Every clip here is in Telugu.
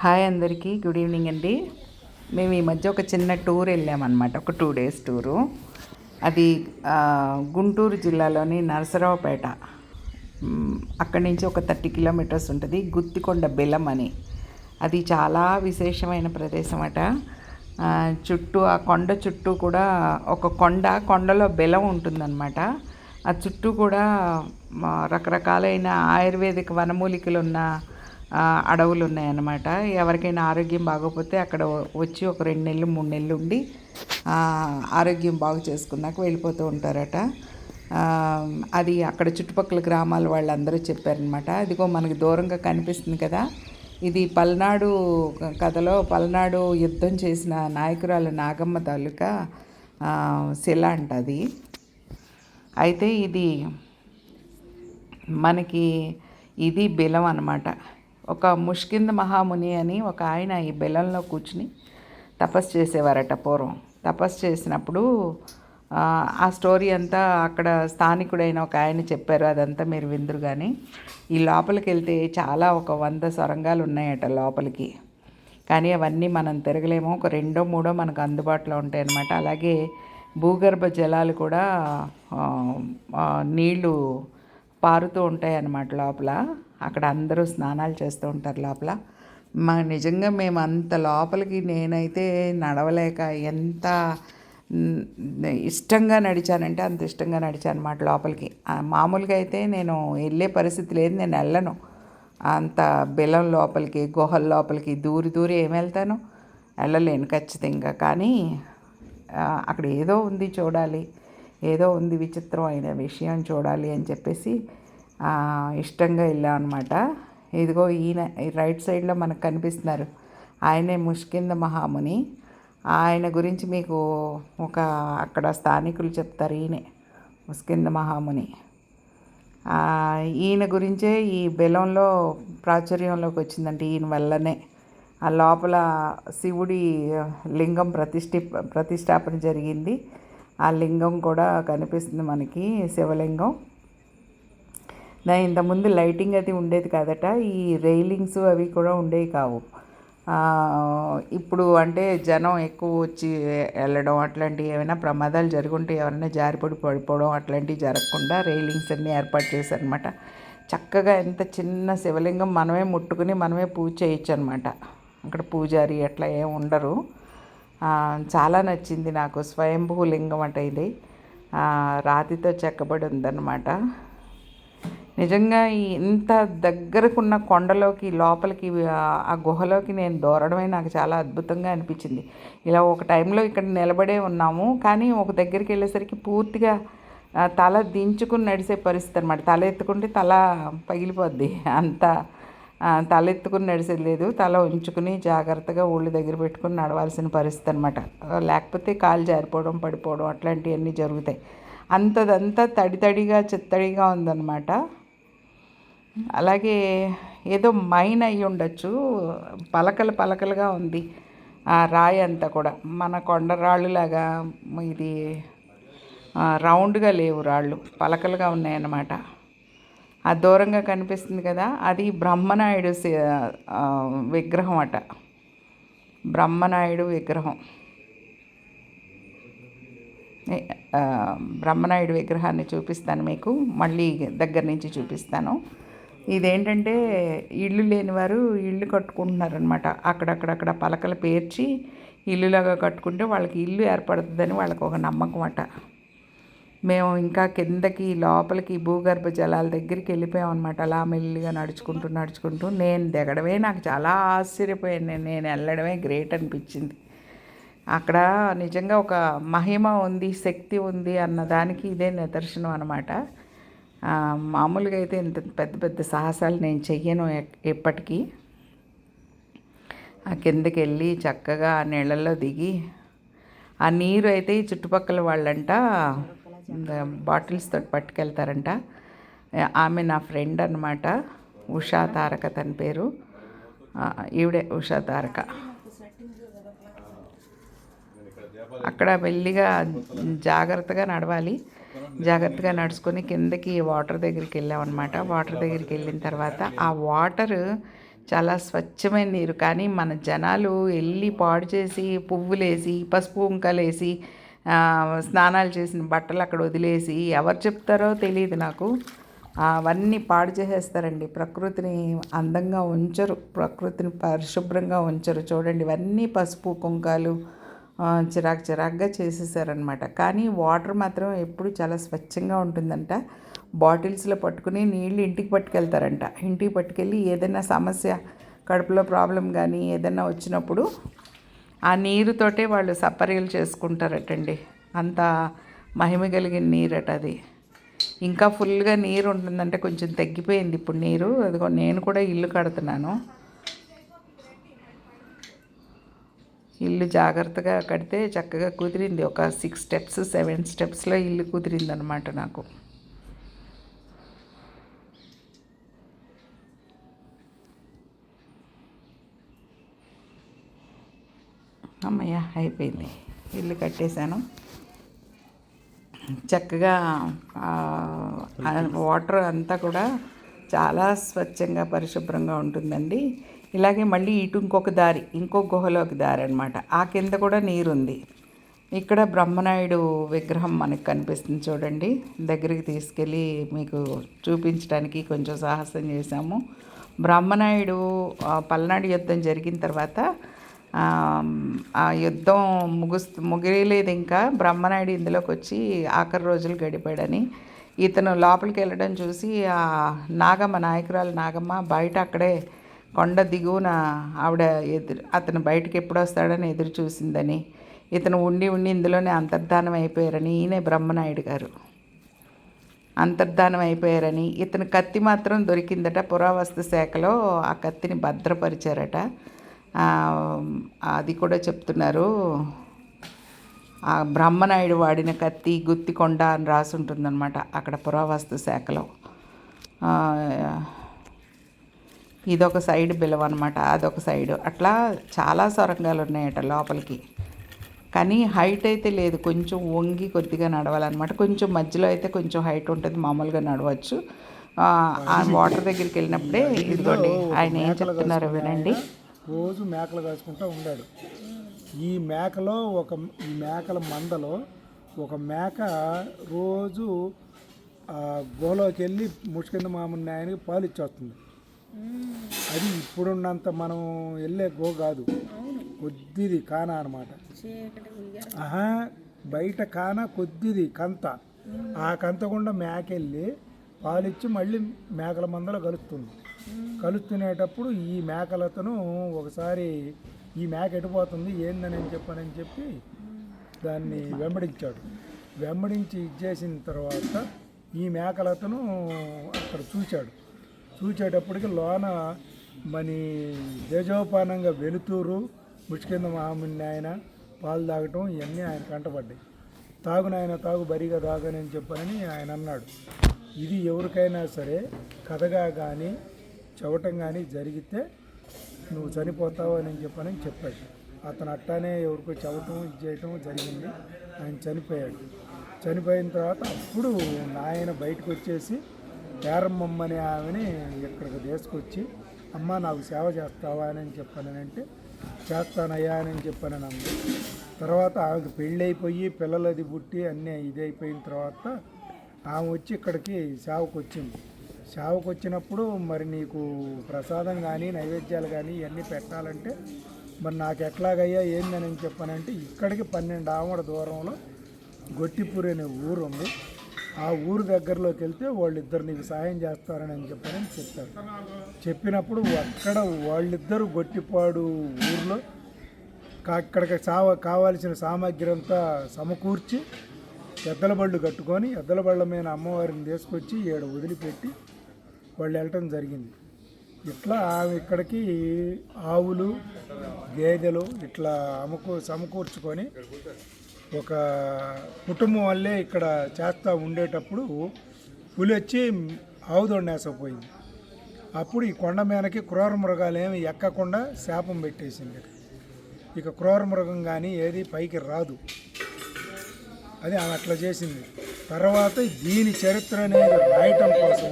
హాయ్ అందరికీ గుడ్ ఈవినింగ్ అండి. మేము ఈ మధ్య ఒక చిన్న టూర్ వెళ్ళామన్నమాట ఒక టూ డేస్ టూరు. అది గుంటూరు జిల్లాలోని నరసరావుపేట. అక్కడి నుంచి ఒక థర్టీ కిలోమీటర్స్ ఉంటుంది గుత్తికొండ బెలం అని. అది చాలా విశేషమైన ప్రదేశం అట. చుట్టూ ఆ కొండ చుట్టూ కూడా ఒక కొండ కొండలో బెలం ఉంటుందన్నమాట. ఆ చుట్టూ కూడా రకరకాలైన ఆయుర్వేదిక వనమూలికలు ఉన్న అడవులు ఉన్నాయన్నమాట ఎవరికైనా ఆరోగ్యం బాగోకపోతే అక్కడ వచ్చి ఒక రెండు నెలలు మూడు నెలలు ఉండి ఆరోగ్యం బాగు చేసుకున్నాక వెళ్ళిపోతూ ఉంటారట. అది అక్కడ చుట్టుపక్కల గ్రామాల వాళ్ళందరూ చెప్పారనమాట అదిగో మనకి దూరంగా కనిపిస్తుంది కదా. ఇది పల్నాడు కథలో పల్నాడు యుద్ధం చేసిన నాయకురాలు నాగమ్మ తాలూకా శిల అంట అది. అయితే ఇది మనకి ఇది బెలం అనమాట ఒక ముష్కింద మహాముని అని ఒక ఆయన ఈ బెలంలో కూర్చుని తపస్సు చేసేవారట పూర్వం. తపస్సు చేసినప్పుడు ఆ, స్టోరీ అంతా అక్కడ స్థానికుడైన ఒక ఆయన చెప్పారు అదంతా మీరు విందురు కానీ ఈ లోపలికి వెళ్తే చాలా ఒక వంద సొరంగాలు ఉన్నాయట లోపలికి. కానీ అవన్నీ మనం తిరగలేము. ఒక రెండో మూడో మనకు అందుబాటులో ఉంటాయి అన్నమాట అలాగే భూగర్భ జలాలు కూడా నీళ్ళు పారుతూ ఉంటాయి అన్నమాట లోపల. అక్కడ అందరూ స్నానాలు చేస్తూ ఉంటారు లోపల. మా నిజంగా మేము అంత లోపలికి నేనైతే నడవలేక ఎంత ఇష్టంగా నడిచానంటే అంత ఇష్టంగా నడిచాను అన్నమాట లోపలికి మామూలుగా అయితే నేను వెళ్ళే పరిస్థితి లేదు నేను వెళ్ళను. అంత బెల్లం లోపలికి గుహల లోపలికి దూరి దూరి ఏం వెళ్తాను? వెళ్ళలేను ఖచ్చితంగా. కానీ అక్కడ ఏదో ఉంది చూడాలి ఏదో ఉంది విచిత్రమైన విషయం చూడాలి అని చెప్పేసి ఇష్టంగా వెళ్ళాం అనమాట ఇదిగో ఈయన ఈ రైట్ సైడ్లో మనకు కనిపిస్తున్నారు. ఆయనే ముష్కింద మహాముని. ఆయన గురించి మీకు ఒక అక్కడ స్థానికులు చెప్తారు ఈయనే ముష్కింద మహాముని. ఈయన గురించే ఈ బెలంలో ప్రాచుర్యంలోకి వచ్చిందంటే ఈయన వల్లనే. ఆ లోపల శివుడి లింగం ప్రతిష్ఠి ప్రతిష్టాపన జరిగింది. ఆ లింగం కూడా కనిపిస్తుంది మనకి శివలింగం. నా ఇంతకుముందు లైటింగ్ అది ఉండేది కాదట ఈ రైలింగ్స్ అవి కూడా ఉండేవి కావు. ఇప్పుడు అంటే జనం ఎక్కువ వచ్చి వెళ్ళడం అట్లాంటివి ఏమైనా ప్రమాదాలు జరుగుంటే ఎవరైనా జారిపడి పడిపోవడం అట్లాంటివి జరగకుండా రైలింగ్స్ అన్నీ ఏర్పాటు చేశారనమాట చక్కగా ఎంత చిన్న శివలింగం మనమే ముట్టుకుని మనమే పూజ చేయొచ్చు అనమాట అక్కడ పూజారి అట్లా ఏం ఉండరు. చాలా నచ్చింది నాకు. స్వయంభూ లింగం అంట ఇది. రాతితో చెక్కబడి ఉందన్నమాట. నిజంగా ఇంత దగ్గరకున్న కొండలోకి లోపలికి ఆ- గుహలోకి నేను దూరడమే నాకు చాలా అద్భుతంగా అనిపించింది. ఇలా ఒక టైంలో ఇక్కడ నిలబడే ఉన్నాము కానీ ఒక దగ్గరికి వెళ్ళేసరికి పూర్తిగా తల దించుకుని నడిసే పరిస్థితి అనమాట తల ఎత్తుకుంటే తల పగిలిపోద్ది. అంత తల ఎత్తుకుని నడిచేది లేదు. తల ఉంచుకుని జాగ్రత్తగా ఊళ్ళు దగ్గర పెట్టుకుని నడవాల్సిన పరిస్థితి అనమాట లేకపోతే కాలు జారిపోవడం పడిపోవడం అట్లాంటివన్నీ జరుగుతాయి. అంతదంతా తడి తడిగా చిత్తడిగా ఉందన్నమాట. అలాగే ఏదో మైన్ అయి ఉండొచ్చు. పలకలు పలకలుగా ఉంది ఆ రాయి అంతా కూడా. మన కొండరాళ్ళులాగా ఇది రౌండ్గా లేవు రాళ్ళు. పలకలుగా ఉన్నాయన్నమాట. ఆ దూరంగా కనిపిస్తుంది కదా అది బ్రహ్మనాయుడు విగ్రహం అట. బ్రహ్మనాయుడు విగ్రహం. బ్రహ్మనాయుడు విగ్రహాన్ని చూపిస్తాను మీకు. మళ్ళీ దగ్గర నుంచి చూపిస్తాను. ఇదేంటంటే ఇల్లు లేని వారు ఇల్లు కట్టుకుంటున్నారనమాట అక్కడక్కడక్కడ పలకలు పేర్చి ఇల్లులాగా కట్టుకుంటే వాళ్ళకి ఇల్లు ఏర్పడుతుందని వాళ్ళకి ఒక నమ్మకం అట మేము ఇంకా కిందకి లోపలికి భూగర్భ జలాల దగ్గరికి వెళ్ళిపోయాం అనమాట అలా మెల్లిగా నడుచుకుంటూ నడుచుకుంటూ నేను దిగడమే నాకు చాలా ఆశ్చర్యపోయాను. నేను నేను వెళ్ళడమే గ్రేట్ అనిపించింది. అక్కడ నిజంగా ఒక మహిమ ఉంది శక్తి ఉంది అన్న దానికి ఇదే నిదర్శనం అనమాట మామూలుగా అయితే ఇంత పెద్ద పెద్ద సాహసాలు నేను చెయ్యను ఎక్- ఎప్పటికీ. ఆ కిందకి వెళ్ళి చక్కగా ఆ నీళ్ళల్లో దిగి ఆ నీరు అయితే ఈ చుట్టుపక్కల వాళ్ళంట బాటిల్స్ తోటి పట్టుకెళ్తారంట. ఆమె నా ఫ్రెండ్ అనమాట ఉషా తారక తన పేరు. ఈవిడే ఉషా తారక. అక్కడ మెల్లిగా జాగ్రత్తగా నడవాలి. జాగ్రత్తగా నడుచుకొని కిందకి వాటర్ దగ్గరికి వెళ్ళామన్నమాట. వాటర్ దగ్గరికి వెళ్ళిన తర్వాత ఆ వాటర్ చాలా స్వచ్ఛమైన నీరు. కానీ మన జనాలు వెళ్ళి పాడు చేసి పువ్వులేసి పసుపు కుంకాలేసి స్నానాలు చేసిన బట్టలు అక్కడ వదిలేసి ఎవరు చెప్తారో తెలియదు నాకు. అవన్నీ పాడు చేసేస్తారండి. ప్రకృతిని అందంగా ఉంచరు. ప్రకృతిని పరిశుభ్రంగా ఉంచరు. చూడండి ఇవన్నీ పసుపు కుంకాలు చిరాకు చిరాకుగా చేసేసారనమాట కానీ వాటర్ మాత్రం ఎప్పుడు చాలా స్వచ్ఛంగా ఉంటుందంట. బాటిల్స్లో పట్టుకుని నీళ్ళు ఇంటికి పట్టుకెళ్తారంట. ఇంటికి పట్టుకెళ్ళి ఏదైనా సమస్య కడుపులో ప్రాబ్లం కానీ ఏదైనా వచ్చినప్పుడు ఆ నీరుతోటే వాళ్ళు సపర్యలు చేసుకుంటారటండి. అంత మహిమ కలిగిన నీరట అది. ఇంకా ఫుల్గా నీరు ఉంటుందంటే కొంచెం తగ్గిపోయింది. ఇప్పుడు నీరు అదిగో నేను కూడా ఇల్లు కడుతున్నాను. ఇల్లు జాగ్రత్తగా కడితే చక్కగా కుదిరింది. ఒక సిక్స్ స్టెప్స్ సెవెన్ స్టెప్స్లో ఇల్లు కుదిరింది అనమాట నాకు. అమ్మయ్య అయిపోయింది. ఇల్లు కట్టేశాను. చక్కగా వాటర్ అంతా కూడా చాలా స్వచ్ఛంగా పరిశుభ్రంగా ఉంటుందండి. ఇలాగే మళ్ళీ ఇటు ఇంకొక దారి ఇంకో గుహలోకి దారి అనమాట ఆ కింద కూడా నీరు ఉంది ఇక్కడ బ్రహ్మనాయుడు విగ్రహం మనకు కనిపిస్తుంది చూడండి. దగ్గరికి తీసుకెళ్ళి మీకు చూపించడానికి కొంచెం సాహసం చేశాము. బ్రహ్మనాయుడు పల్నాడు యుద్ధం జరిగిన తర్వాత ఆ, యుద్ధం ముగుస్ ముగియలేదు ఇంకా. బ్రహ్మనాయుడు ఇందులోకి వచ్చి ఆఖరి రోజులు గడిపాడని. ఇతను లోపలికి వెళ్ళడం చూసి ఆ నాగమ్మ నాయకురాలు నాగమ్మ బయట అక్కడే కొండ దిగువన ఆవిడ ఎదురు అతను బయటకు ఎప్పుడు వస్తాడని ఎదురు చూసిందని ఇతను ఉండి ఉండి ఇందులోనే అంతర్ధానం అయిపోయారని ఈయనే బ్రహ్మనాయుడు గారు. అంతర్ధానం అయిపోయారని ఇతని కత్తి మాత్రం దొరికిందట పురావస్తు శాఖలో ఆ కత్తిని భద్రపరిచారట. అది కూడా చెప్తున్నారు. ఆ బ్రహ్మనాయుడు వాడిన కత్తి గుత్తికొండ అని రాసి ఉంటుందన్నమాట అక్కడ పురావస్తు శాఖలో. ఇదొక సైడ్ బిలవ అనమాట అదొక సైడ్. అట్లా చాలా సొరంగాలు ఉన్నాయట లోపలికి. కానీ హైట్ అయితే లేదు కొంచెం వంగి కొద్దిగా నడవాలన్నమాట. కొంచెం మధ్యలో అయితే కొంచెం హైట్ ఉంటుంది మామూలుగా నడవచ్చు. వాటర్ దగ్గరికి వెళ్ళినప్పుడే ఇదిగోండి ఆయన ఏం చెప్తున్నారో వినండి. రోజు మేకలు కాసుకుంటూ ఉన్నాడు ఈ మేకలో ఒక ఈ మేకల మందలో ఒక మేక రోజు ఆ గుహలోకి వెళ్ళి ముష్కింద మామూలు ఆయనకి పాలు ఇచ్చొస్తుంది. అది ఇప్పుడున్నంత మనం వెళ్ళే గో కాదు. కొద్దిది కాన అనమాట ఆహా బయట కాన కొద్దిది కంత. ఆ కంత గుండా మేక వెళ్ళి పాలిచ్చి మళ్ళీ మేకల మందలో కలుస్తుంది. కలుస్తునేటప్పుడు ఈ మేకలతను ఒకసారి ఈ మేక ఎడిపోతుంది ఏందని చెప్పానని చెప్పి దాన్ని వెంబడించాడు. వెంబడించి ఇచ్చేసిన తర్వాత ఈ మేకలతను అక్కడ చూశాడు. చూసేటప్పటికి లోన మని తేజోపానంగా వెలుతూరు ముష్కింద మహాముని ఆయన పాలు తాగటం ఇవన్నీ ఆయన కంటపడ్డాయి. తాగు నాయన తాగు బరిగా తాగనని చెప్పానని ఆయన అన్నాడు. ఇది ఎవరికైనా సరే కథగా కానీ చెవటం కానీ జరిగితే నువ్వు చనిపోతావు అని చెప్పానని చెప్పాడు. అతను అట్టానే ఎవరికో చెవటం ఇది చేయటం జరిగింది. ఆయన చనిపోయాడు. చనిపోయిన తర్వాత అప్పుడు నాయన బయటకు వచ్చేసి పేరమ్మమ్మ అనే ఆమెని ఇక్కడికి తీసుకొచ్చి అమ్మ నాకు సేవ చేస్తావా అని చెప్పానంటే చేస్తానయ్యా అని చెప్పాను అంది. తర్వాత ఆమెకు పెళ్ళైపోయి పిల్లలది పుట్టి అన్నీ ఇది అయిపోయిన తర్వాత ఆమె వచ్చి ఇక్కడికి సేవకు వచ్చింది సేవకు వచ్చినప్పుడు మరి నీకు ప్రసాదం కానీ నైవేద్యాలు కానీ ఇవన్నీ పెట్టాలంటే మరి నాకు ఎట్లాగయ్యా ఏందని చెప్పానంటే ఇక్కడికి పన్నెండు ఆమడ దూరంలో గొట్టిపూరి అనే ఊరు ఉంది ఆ ఊరు దగ్గరలోకి వెళ్తే వాళ్ళిద్దరు నీకు సహాయం చేస్తారని అని చెప్పారని చెప్పారు. చెప్పినప్పుడు అక్కడ వాళ్ళిద్దరు గొట్టిపాడు ఊర్లో అక్కడికి సావ కావాల్సిన సామాగ్రి అంతా సమకూర్చి ఎద్దల బళ్ళు కట్టుకొని ఎద్దల బళ్ళ మీద అమ్మవారిని తీసుకొచ్చి ఈడ వదిలిపెట్టి వాళ్ళు వెళ్ళటం జరిగింది. ఇట్లా ఆమె ఇక్కడికి ఆవులు గేదెలు ఇట్లా అమ్ముకు సమకూర్చుకొని ఒక కుటుంబం వల్లే ఇక్కడ చేస్తూ ఉండేటప్పుడు పులి వచ్చి ఆవు దొండేసపోయింది అప్పుడు ఈ కొండ మీదకి క్రూర మృగాలు ఏమి ఎక్కకుండా శాపం పెట్టేసింది ఇక క్రూర మృగం కానీ ఏది పైకి రాదు. అది ఆమె అట్లా చేసింది. తర్వాత దీని చరిత్ర అనేది రాయటం కోసం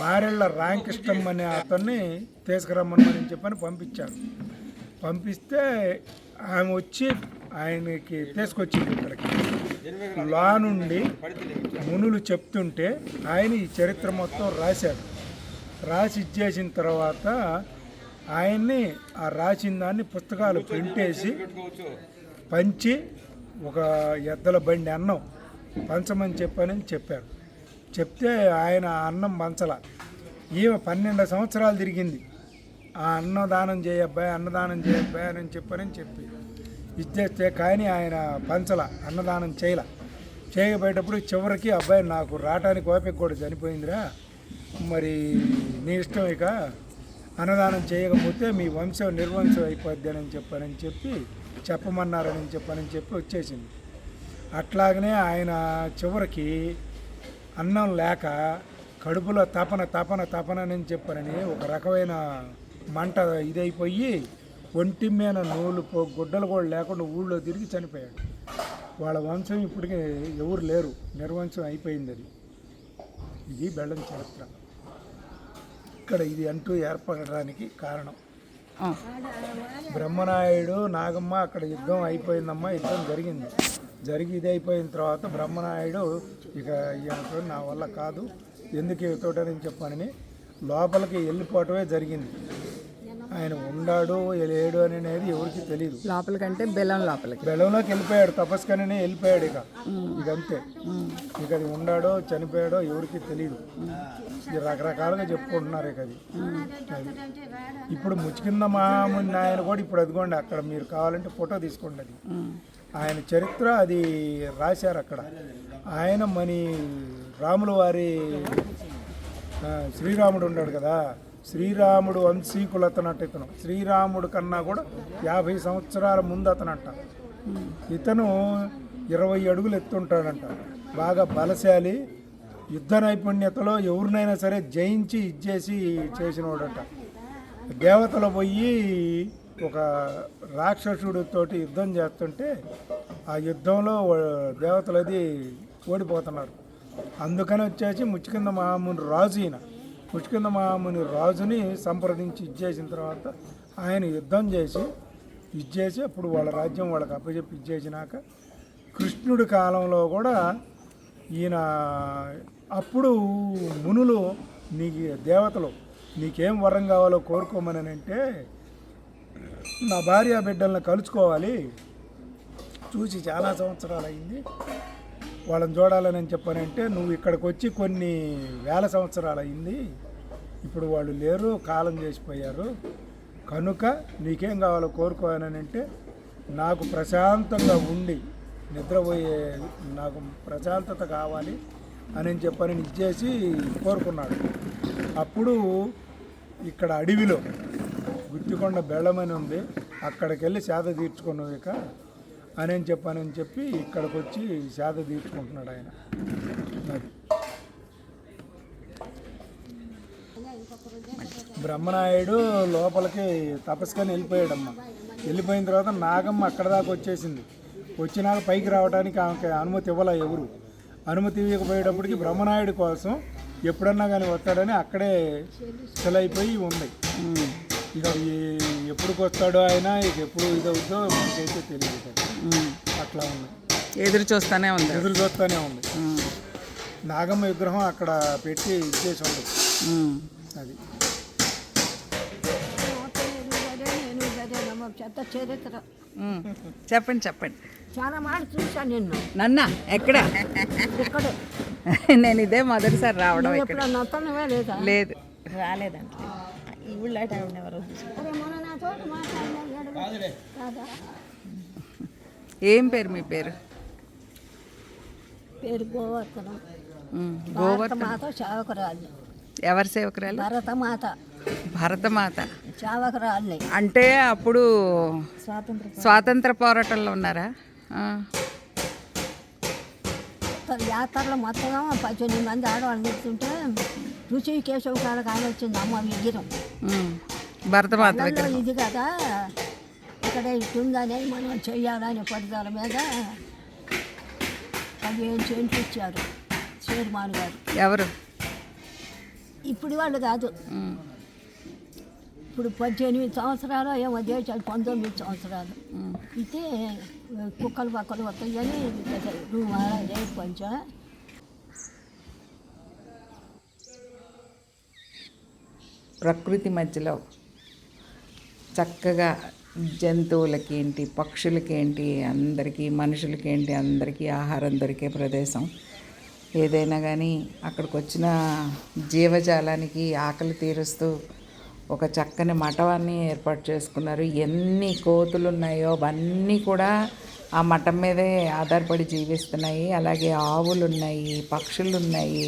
మారెళ్ళ రామకృష్ణం అనే అతన్ని తీసుకురమ్మని చెప్పని పంపించారు. పంపిస్తే ఆమె వచ్చి ఆయనకి తీసుకొచ్చింది ఇక్కడికి. లా నుండి మునులు చెప్తుంటే ఆయన ఈ చరిత్ర మొత్తం రాశాడు. రాసి ఇచ్చేసిన తర్వాత ఆయన్ని ఆ రాసిన దాన్ని పుస్తకాలు ప్రింట్ వేసి పంచి ఒక ఎద్దల బండి అన్నం పంచమని చెప్పానని చెప్పారు. చెప్తే ఆయన ఆ అన్నం పంచల. ఈమె పన్నెండు సంవత్సరాలు తిరిగింది. ఆ అన్నదానం చేయబ్బాయి అన్నదానం చేయబ్బాయి అని చెప్పానని చెప్పి ఇచ్చేస్తే కానీ ఆయన పంచల అన్నదానం చేయల. చేయబోయేటప్పుడు చివరికి అబ్బాయి నాకు రావటానికి ఓపిక కూడా చనిపోయిందిరా. మరి నీ ఇష్టం ఇక అన్నదానం చేయకపోతే మీ వంశం నిర్వంశం అయిపోద్ది అని చెప్పానని చెప్పి చెప్పమన్నారని చెప్పానని చెప్పి వచ్చేసింది. అట్లాగనే ఆయన చివరికి అన్నం లేక కడుపులో తపన తపన తపన అని చెప్పారని ఒక రకమైన మంట ఇదైపోయి ఒంటి మీద నూలు పో గుడ్డలు కూడా లేకుండా ఊళ్ళో తిరిగి చనిపోయాడు. వాళ్ళ వంశం ఇప్పటికీ ఎవరు లేరు. నిర్వంశం అయిపోయింది అది. ఇది బెల్లం చరిత్ర. ఇక్కడ ఇది అంటూ ఏర్పడడానికి కారణం. బ్రహ్మనాయుడు నాగమ్మ అక్కడ యుద్ధం అయిపోయిందమ్మా యుద్ధం జరిగింది. జరిగి ఇది అయిపోయిన తర్వాత బ్రహ్మనాయుడు ఇక ఈయనతో నా వల్ల కాదు ఎందుకు ఇతోటని చెప్పానని లోపలికి వెళ్ళిపోవటమే జరిగింది. ఆయన ఉండాడు లేడు అని అనేది ఎవరికి తెలియదు లోపలికంటే బెల్లం లోపలికి. బెలంలోకి వెళ్ళిపోయాడు తపస్కనే వెళ్ళిపోయాడు ఇక. ఇక అంతే ఇక అది ఉండాడో చనిపోయాడో ఎవరికి తెలియదు ఇది రకరకాలుగా చెప్పుకుంటున్నారు ఇక అది. అది. ఇప్పుడు ముచ్చింద మామూలు ఆయన కూడా ఇప్పుడు అదిగోండి అక్కడ మీరు కావాలంటే ఫోటో తీసుకోండి అది. ఆయన చరిత్ర అది రాశారు అక్కడ. ఆయన మని రాముల వారి శ్రీరాముడు ఉన్నాడు కదా. శ్రీరాముడు వంశీకులు అతనట్టు ఇతను శ్రీరాముడు కన్నా కూడా యాభై సంవత్సరాల ముందు అతనంట ఇతను ఇరవై అడుగులు ఎత్తుంటాడంట. బాగా బలశాలి యుద్ధ నైపుణ్యతలో ఎవరినైనా సరే జయించి ఇచ్చేసి చేసినోడట. దేవతలు పోయి ఒక రాక్షసుడితోటి యుద్ధం చేస్తుంటే ఆ యుద్ధంలో దేవతలు అది ఓడిపోతున్నారు. అందుకని వచ్చేసి ముచ్చికింద మహాముని రాజు ఈయన. ముచ్చుకింద మహాముని రాజుని సంప్రదించి ఇచ్చేసిన తర్వాత ఆయన యుద్ధం చేసి ఇచ్చేసి అప్పుడు వాళ్ళ రాజ్యం వాళ్ళకి అప్పచెప్పి ఇచ్చేసినాక కృష్ణుడి కాలంలో కూడా ఈయన అప్పుడు మునులు నీకు దేవతలు నీకేం వరం కావాలో కోరుకోమని అంటే నా భార్య బిడ్డలను కలుసుకోవాలి చూసి చాలా సంవత్సరాలు అయింది వాళ్ళని చూడాలని చెప్పానంటే నువ్వు ఇక్కడికి వచ్చి కొన్ని వేల సంవత్సరాలు అయింది. ఇప్పుడు వాళ్ళు లేరు కాలం చేసిపోయారు. కనుక నీకేం కావాలో కోరుకోవాలని నాకు ప్రశాంతంగా ఉండి నిద్రపోయే నాకు ప్రశాంతత కావాలి అని చెప్పని ఇచ్చేసి కోరుకున్నాడు. అప్పుడు ఇక్కడ అడవిలో గుత్తికొండ బెళ్ళమని ఉంది. అక్కడికి వెళ్ళి సేద తీర్చుకున్నావు ఇక. అని చెప్పానని చెప్పి ఇక్కడికి వచ్చి సేద తీర్చుకుంటున్నాడు ఆయన. బ్రహ్మనాయుడు లోపలికి తపస్కని వెళ్ళిపోయాడమ్మ. వెళ్ళిపోయిన తర్వాత నాగమ్మ అక్కడ దాకా వచ్చేసింది. వచ్చినాక పైకి రావడానికి ఆమెకి అనుమతి ఇవ్వాల ఎవరు. అనుమతి ఇవ్వకపోయేటప్పటికి బ్రహ్మనాయుడు కోసం ఎప్పుడన్నా కానీ వస్తాడని అక్కడే సెలైపోయి ఉంది. ఇక ఈ- ఎప్పుడుకి వస్తాడో ఆయన ఇక ఎప్పుడు ఇది అవుతుందో మనకైతే తెలియదు. అట్లా ఉంది. ఎదురు చూస్తానే ఉంది. ఎదురు చూస్తూనే ఉంది. నాగమ్మ విగ్రహం అక్కడ పెట్టి ఇచ్చేసి ఉంది. ఉమ్. అది. చరిత్ర. చెప్పండి చెప్పండి. చాలా మాట చూశాను నిన్ను. నన్న ఎక్కడ? ఇక్కడే. నేను ఇదే మొదటిసారి రావడం ఎప్పుడు లేదా? లేదు. రాలేదంట. ఏం పేరు మీ పేరు? పేరు గోవర్ధనం. ఉమ్, భారత గోవర్ధన్. మాత చావకరాలు ఎవరి సేవకురాలు? భరత మాత. భరతమాత చావకరాల్ని అంటే అప్పుడు స్వాతంత్ర స్వాతంత్ర పోరాటంలో ఉన్నారా? ఆ, యాత్రలో మొత్తం పద్దెనిమిది మంది ఆడవాళ్ళు కూర్చుంటే రుచి కేశవ కాళ్ళకి ఆయన వచ్చింది అమ్మ విగ్రహం. భరతమాత ఇది కదా. ఇక్కడ ఇట్టుందని మనం చెయ్యాలని పట్టుదల మీద పదిహేను సెంట్లు ఇచ్చారు చైర్మాన్ గారు. ఎవరు? ఇప్పుడు వాళ్ళు కాదు. ఇప్పుడు పద్దెనిమిది సంవత్సరాలు ఏమో చేశాడు పంతొమ్మిది సంవత్సరాలు. అయితే కుక్కలు పక్కలు వస్తాయని రూమ్ కొంచెం. ప్రకృతి మధ్యలో చక్కగా జంతువులకి ఏంటి పక్షులకి ఏంటి అందరికీ మనుషులకి ఏంటి అందరికీ ఆహారం దొరికే ప్రదేశం. ఏదైనా కానీ అక్కడికి వచ్చిన జీవజాలానికి ఆకలి తీరుస్తూ ఒక చక్కని మఠాన్ని ఏర్పాటు చేసుకున్నారు. ఎన్ని కోతులు ఉన్నాయో అవన్నీ కూడా ఆ మఠం మీదే ఆధారపడి జీవిస్తున్నాయి. అలాగే ఆవులు ఉన్నాయి పక్షులు ఉన్నాయి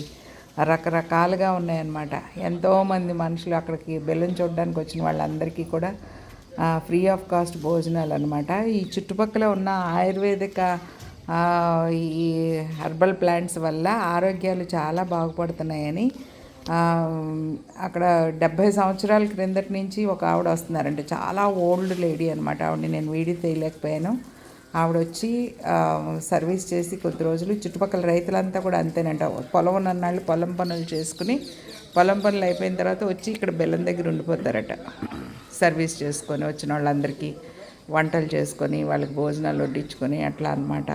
రకరకాలుగా ఉన్నాయన్నమాట. ఎంతోమంది మనుషులు అక్కడికి బెల్లం చూడడానికి వచ్చిన వాళ్ళందరికీ కూడా ఫ్రీ ఆఫ్ కాస్ట్ భోజనాలు అనమాట ఈ చుట్టుపక్కల ఉన్న ఆయుర్వేదిక ఈ హెర్బల్ ప్లాంట్స్ వల్ల ఆరోగ్యాలు చాలా బాగుపడుతున్నాయని అక్కడ డెబ్భై సంవత్సరాల క్రిందటి నుంచి ఒక ఆవిడ వస్తున్నారంటే చాలా ఓల్డ్ లేడీ అనమాట ఆవిడని నేను వీడి తీయలేకపోయాను. ఆవిడ వచ్చి సర్వీస్ చేసి కొద్ది రోజులు చుట్టుపక్కల రైతులంతా కూడా అంతేనంట. పొలం ఉన్నన్నాళ్ళు పొలం పనులు చేసుకుని పొలం పనులు అయిపోయిన తర్వాత వచ్చి ఇక్కడ బెల్లం దగ్గర ఉండిపోతారట. సర్వీస్ చేసుకొని వచ్చిన వాళ్ళందరికీ వంటలు చేసుకొని వాళ్ళకి భోజనాలు వడ్డించుకొని అట్లా అనమాట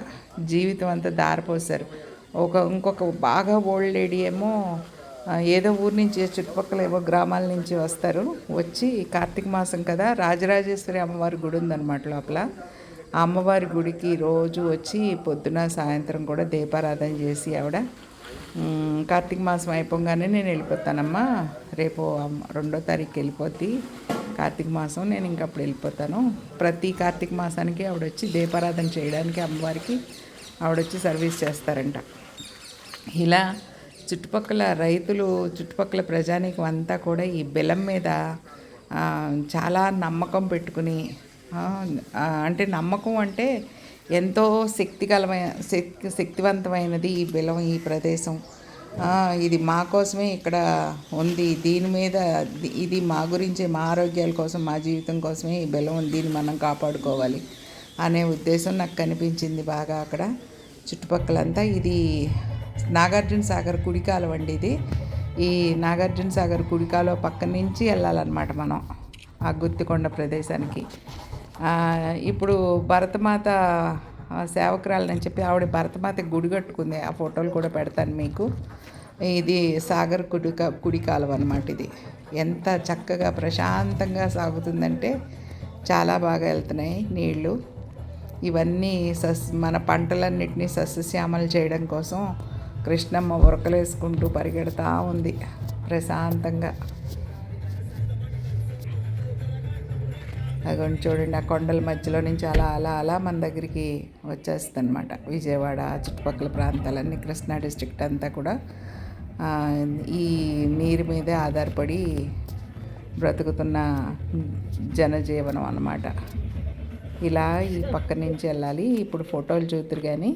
జీవితం అంతా దారిపోసారు ఒక ఇంకొక బాగా ఓల్డ్ లేడీ ఏమో ఏదో ఊరు నుంచి చుట్టుపక్కల ఏవో గ్రామాల నుంచి వస్తారు. వచ్చి కార్తీక మాసం కదా రాజరాజేశ్వరి అమ్మవారి గుడి ఉందన్నమాట లోపల. ఆ అమ్మవారి గుడికి రోజు వచ్చి పొద్దున సాయంత్రం కూడా దీపారాధన చేసి ఆవిడ కార్తీక మాసం అయిపోగానే నేను వెళ్ళిపోతానమ్మా. రేపు రెండో తారీఖు వెళ్ళిపోద్ది. కార్తీక మాసం నేను ఇంక అప్పుడు వెళ్ళిపోతాను. ప్రతి కార్తీక మాసానికి ఆవిడ వచ్చి దీపారాధన చేయడానికి అమ్మవారికి ఆవిడ వచ్చి సర్వీస్ చేస్తారంట. ఇలా చుట్టుపక్కల రైతులు చుట్టుపక్కల ప్రజానీకం అంతా కూడా ఈ బెలం మీద చాలా నమ్మకం పెట్టుకుని అంటే నమ్మకం అంటే ఎంతో శక్తికలమైన శక్తి శక్తివంతమైనది ఈ బెలం ఈ ప్రదేశం. ఇది మా కోసమే ఇక్కడ ఉంది. దీని మీద ఇది మా గురించి మా ఆరోగ్యాల కోసం మా జీవితం కోసమే ఈ బెలం ఉంది దీన్ని మనం కాపాడుకోవాలి అనే ఉద్దేశం నాకు కనిపించింది బాగా అక్కడ. చుట్టుపక్కలంతా ఇది నాగార్జున సాగర్ కుడికాలం అండి ఇది. ఈ నాగార్జున సాగర్ కుడికాలో పక్క నుంచి వెళ్ళాలన్నమాట మనం ఆ గుత్తికొండ ప్రదేశానికి. ఇప్పుడు భరతమాత సేవకురాలని చెప్పి ఆవిడ భరతమాత గుడి కట్టుకుంది. ఆ ఫోటోలు కూడా పెడతాను మీకు. ఇది సాగర్ కుడిక కుడికాలం అనమాట ఇది. ఎంత చక్కగా ప్రశాంతంగా సాగుతుందంటే చాలా బాగా వెళ్తున్నాయి నీళ్ళు ఇవన్నీ సస్ మన పంటలన్నిటినీ సస్యశ్యామలు చేయడం కోసం కృష్ణమ్మ ఉరకలేసుకుంటూ పరిగెడతా ఉంది ప్రశాంతంగా. అదిగోండి చూడండి ఆ కొండల మధ్యలో నుంచి అలా అలా అలా మన దగ్గరికి వచ్చేస్తుంది అనమాట విజయవాడ చుట్టుపక్కల ప్రాంతాలన్నీ కృష్ణా డిస్ట్రిక్ట్ అంతా కూడా ఈ నీరు మీదే ఆధారపడి బ్రతుకుతున్న జనజీవనం అన్నమాట. ఇలా ఈ పక్క నుంచి వెళ్ళాలి. ఇప్పుడు ఫోటోలు చూతురు కానీ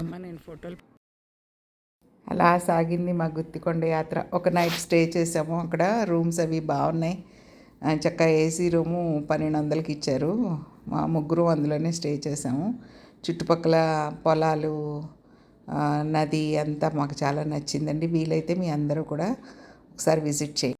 అమ్మ నేను ఫోటోలు అలా సాగింది మా గుత్తికొండ యాత్ర. ఒక నైట్ స్టే చేసాము అక్కడ. రూమ్స్ అవి బాగున్నాయి. చక్కగా ఏసీ రూము పన్నెండు వందలకి ఇచ్చారు. మా ముగ్గురు అందులోనే స్టే చేసాము. చుట్టుపక్కల పొలాలు నది అంతా మాకు చాలా నచ్చిందండి. వీలైతే మీ అందరూ కూడా ఒకసారి విజిట్ చేయండి.